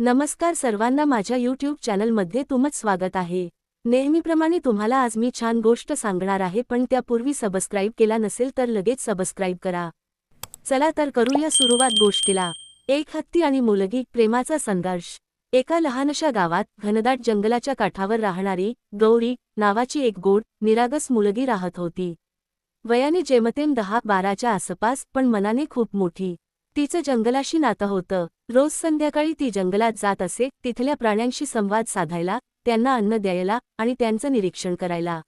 नमस्कार सर्वांना माझ्या यूट्यूब चॅनलमध्ये तुमच स्वागत आहे. नेहमीप्रमाणे तुम्हाला आज मी छान गोष्ट सांगणार आहे पण त्यापूर्वी सबस्क्राईब केला नसेल तर लगेच सबस्क्राईब करा. चला तर करूया सुरुवात गोष्टीला. एक हत्ती आणि मुलगी प्रेमाचा संघर्ष. एका लहानशा गावात घनदाट जंगलाच्या काठावर राहणारी गौरी नावाची एक गोड निरागस मुलगी राहत होती. वयाने जेमतेम दहा बाराच्या आसपास पण मनाने खूप मोठी. तिचं जंगलाशी नातं होतं. रोज संध्याकाळी ती जंगलात जात असे तिथल्या प्राण्यांशी संवाद साधायला त्यांना अन्न द्यायला आणि त्यांचं निरीक्षण करायला.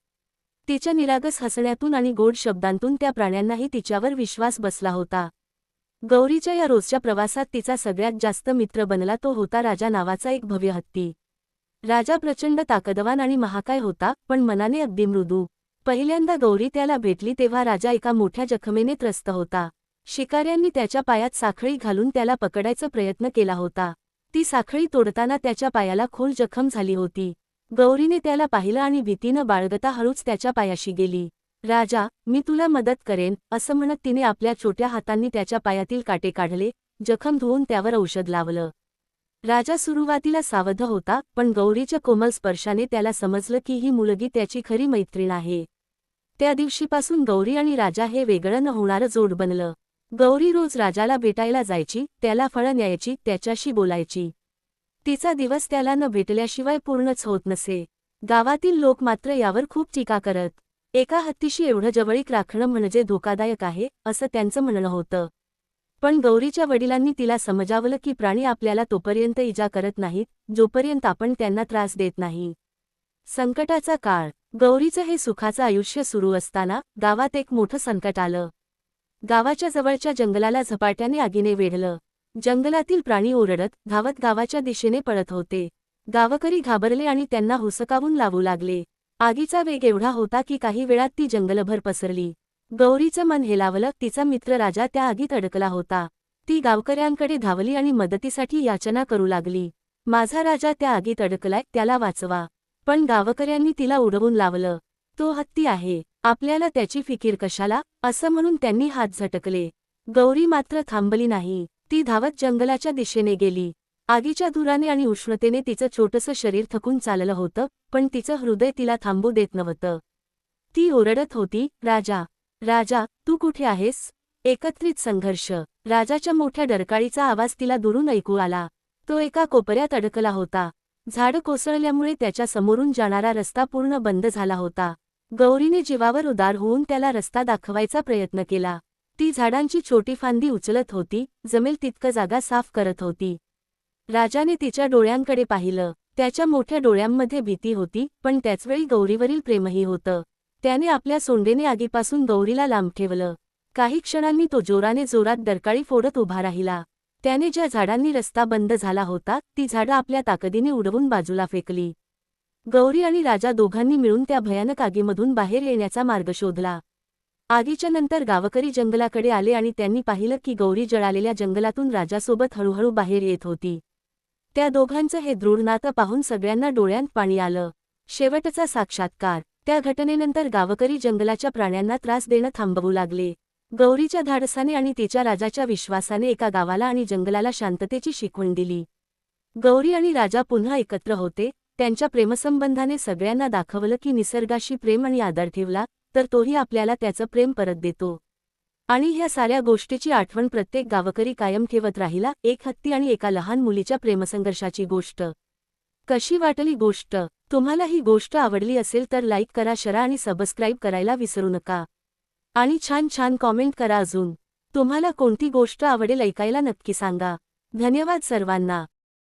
तिच्या निरागस हसण्यातून आणि गोड शब्दांतून त्या प्राण्यांनाही तिच्यावर विश्वास बसला होता. गौरीच्या या रोजच्या प्रवासात तिचा सगळ्यात जास्त मित्र बनला तो होता राजा नावाचा एक भव्य हत्ती. राजा प्रचंड ताकदवान आणि महाकाय होता पण मनाने अगदी मृदू. पहिल्यांदा गौरी त्याला भेटली तेव्हा राजा एका मोठ्या जखमेने त्रस्त होता. शिकाऱ्यांनी त्याच्या पायात साखळी घालून त्याला पकडायचा प्रयत्न केला होता. ती साखळी तोडताना त्याच्या पायाला खोल जखम झाली होती. गौरीने त्याला पाहिलं आणि भीतीनं बाळगता हळूच त्याच्या पायाशी गेली. राजा मी तुला मदत करेन असं म्हणत तिने आपल्या छोट्या हातांनी त्याच्या पायातील काटे काढले जखम धुवून त्यावर औषध लावलं. राजा सुरुवातीला सावध होता पण गौरीच्या कोमल स्पर्शाने त्याला समजलं की ही मुलगी त्याची खरी मैत्रीण आहे. त्या दिवशीपासून गौरी आणि राजा हे वेगळं न होणारं जोड बनलं. गौरी रोज राजाला भेटायला जायची त्याला फळं न्यायची त्याच्याशी बोलायची. तिचा दिवस त्याला न भेटल्याशिवाय पूर्णच होत नसे. गावातील लोक मात्र यावर खूप टीका करत. एका हत्तीशी एवढं जवळीक राखणं म्हणजे धोकादायक आहे असं त्यांचं म्हणणं होतं. पण गौरीच्या वडिलांनी तिला समजावलं की प्राणी आपल्याला तोपर्यंत इजा करत नाहीत जोपर्यंत आपण त्यांना त्रास देत नाही. संकटाचा काळ. गौरीचं हे सुखाचं आयुष्य सुरू असताना गावात एक मोठं संकट आलं. गावाच्या जवळच्या जंगलाला झपाट्याने आगीने वेढलं. जंगलातील प्राणी ओरडत धावत गावाच्या दिशेने पळत होते. गावकरी घाबरले आणि त्यांना हुसकावून लावू लागले. आगीचा वेग एवढा होता की काही वेळात ती जंगलभर पसरली. गौरीचं मन हेलावलं तिचा मित्र राजा त्या आगीत अडकला होता. ती गावकऱ्यांकडे धावली आणि मदतीसाठी याचना करू लागली. माझा राजा त्या आगीत अडकलाय त्याला वाचवा. पण गावकऱ्यांनी तिला उडवून लावलं. तो हत्ती आहे. आपल्याला त्याची फिकीर कशाला? असं म्हणून त्यांनी हात झटकले. गौरी मात्र थांबली नाही. ती धावत जंगलाच्या दिशेने गेली. आगीच्या धुराने आणि उष्णतेने तिचं छोटंसं शरीर थकून चाललं होतं पण तिचं हृदय तिला थांबू देत नव्हतं. ती ओरडत होती राजा राजा तू कुठे आहेस? एकत्रित संघर्ष. राजाच्या मोठ्या डरकाळीचा आवाज तिला दुरून ऐकू आला. तो एका कोपऱ्यात अडकला होता. झाड कोसळल्यामुळे त्याच्या समोरून जाणारा रस्ता पूर्ण बंद झाला होता. गौरीने जीवावर उदार होऊन त्याला रस्ता दाखवायचा प्रयत्न केला. ती झाडांची छोटी फांदी उचलत होती जमेल तितकं जागा साफ करत होती. राजाने तिच्या डोळ्यांकडे पाहिलं. त्याच्या मोठ्या डोळ्यांमध्ये भीती होती पण त्याचवेळी गौरीवरील प्रेमही होतं. त्याने आपल्या सोंडेने आगीपासून गौरीला लांब ठेवलं. काही क्षणांनी तो जोराने जोरात दरकाळी फोडत उभा राहिला. त्याने ज्या झाडांनी रस्ता बंद झाला होता ती झाडं आपल्या ताकदीने उडवून बाजूला फेकली. गौरी आणि राजा दोघांनी मिळून त्या भयानक आगीमधून बाहेर येण्याचा मार्ग शोधला. आगीच्या नंतर गावकरी जंगलाकडे आले आणि त्यांनी पाहिलं की गौरी जळालेल्या जंगलातून राजासोबत हळूहळू बाहेर येत होती. त्या दोघांचं हे दृढ नातं पाहून सगळ्यांना डोळ्यांत पाणी आलं. शेवटचा साक्षात्कार. त्या घटनेनंतर गावकरी जंगलाच्या प्राण्यांना त्रास देणं थांबवू लागले. गौरीच्या धाडसाने आणि तिच्या राजाच्या विश्वासाने एका गावाला आणि जंगलाला शांततेची शिकवण दिली. गौरी आणि राजा पुन्हा एकत्र होते. त्यांच्या प्रेमसंबंधाने सगळ्यांना दाखवलं की निसर्गाशी प्रेम आणि आदर ठेवला तर तोही आपल्याला त्याचं प्रेम परत देतो. आणि ह्या साऱ्या गोष्टीची आठवण प्रत्येक गावकरी कायम ठेवत राहिला एक हत्ती आणि एका लहान मुलीच्या प्रेमसंघर्षाची गोष्ट. कशी वाटली गोष्ट? तुम्हाला ही गोष्ट आवडली असेल तर लाईक करा शरा आणि सबस्क्राईब करायला विसरू नका. आणि छान छान कॉमेंट करा अजून. तुम्हाला कोणती गोष्ट आवडेल ऐकायला नक्की सांगा. धन्यवाद सर्वांना.